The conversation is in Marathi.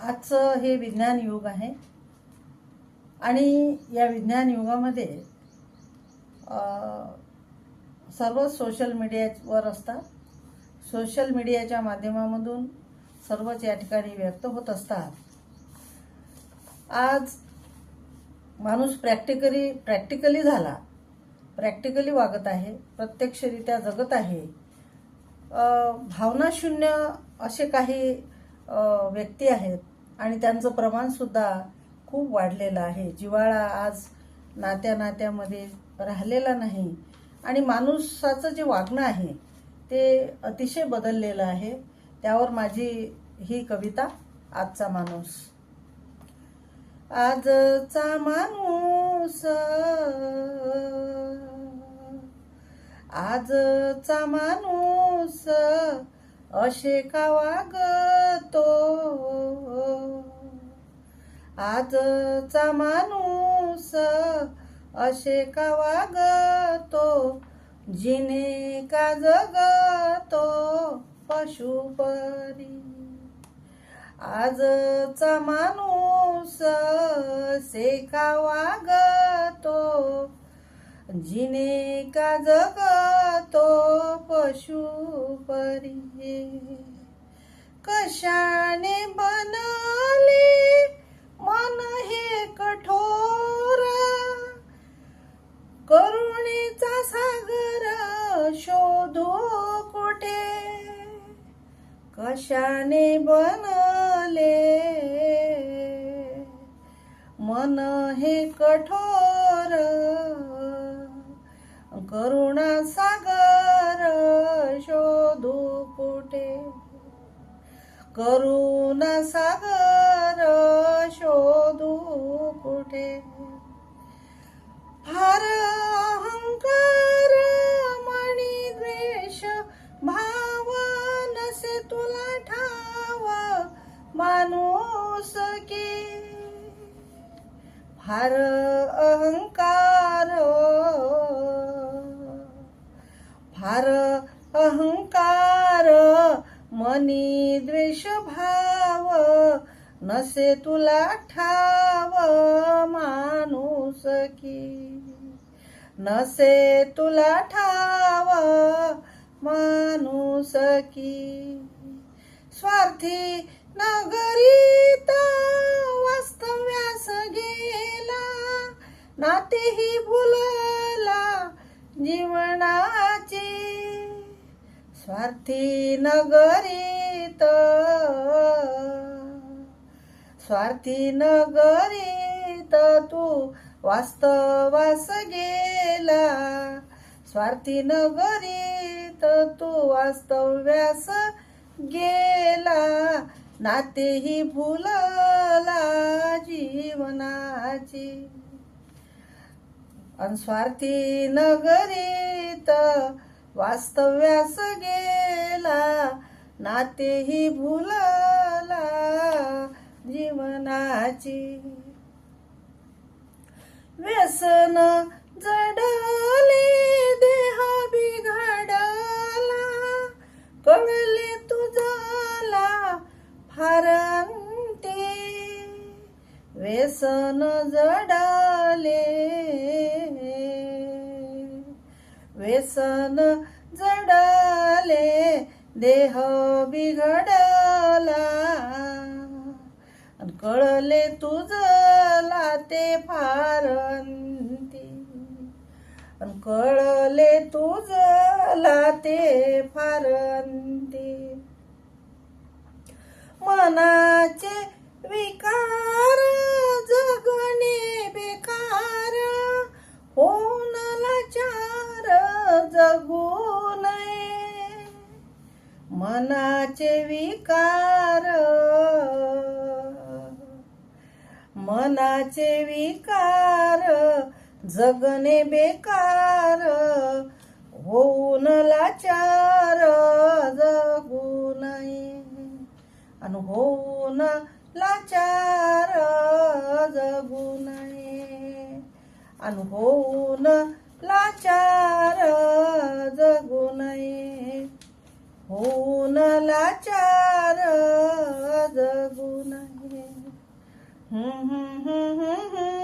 आजचं हे विज्ञान युग आहे. आणि या विज्ञान युगामध्ये सर्वच सर्व सोशल मीडियावर असतात. सोशल मीडियाच्या माध्यमामधून सर्वच या ठिकाणी व्यक्त होत असतात. आज माणूस प्रॅक्टिकली प्रॅक्टिकली झाला. प्रॅक्टिकली वागत आहे. प्रत्यक्षरित्या जगत आहे. भावनाशून्य असे काही व्यक्ती आहेत. आणि त्यांचं प्रमाणसुद्धा खूप वाढलेलं आहे. जिव्हाळा आज नात्या नात्यामध्ये राहिलेला नाही. आणि माणूसाचं जे वागणं आहे ते अतिशय बदललेलं आहे. त्यावर माझी ही कविता आजचा माणूस. आजचा माणूस आजचा माणूस असे का वागतो? आजचा माणूस असे का वागतो? जिने का जगतो पशुपरी? आजचा माणूस से का वागतो? जिने का जगतो पशुपरी? कशाने बनले मन हे कठोर. करुणेचा सागर शोधो कुठे? कशाने बनले? मन हे कठोर. करुणा सागर शोधू कुठे? करुणा सागर कुठे फार अहंकार मणी द्वेष भाव नसे तुला ठाव माणूस की. फार अहंकार फार अहंकार मनी द्वेष भाव नसे तुला ठाव. की. नसे तुला ठावा माणूस की. स्वार्थी नगरीता वास्तव्यास गेला नातेही भुलला जीवनाचे. स्वार्थी नगरीत स्वार्थी नगरीत तू वास्तवास गेला. स्वार्थी नगरीत तू वास्तव्यास गेला. नातेही भुलला जीवनाची. अनस्वार्थी नगरीत वास्तव्यास गेला. नातेही भुलला जीवनाची. व्यसन जडले देह बिघडला. कळले तुझाला फारंते. व्यसन जडले. व्यसन जडले देह बिघडला. कळले तुझला ते फारंती. अन कळले तुझला ते फारंती. मनाचे विकार जगणे बेकार. होऊन चार जगू नये. मनाचे विकार मनाचे विकार जगणे बेकार होऊन लाचार जगू नये. आणि होऊन लाचार जगू नये. आणि होऊन लाचार जगू नये. होऊन लाचार जगू नये. Mm-hmm. mm-hmm, mm-hmm.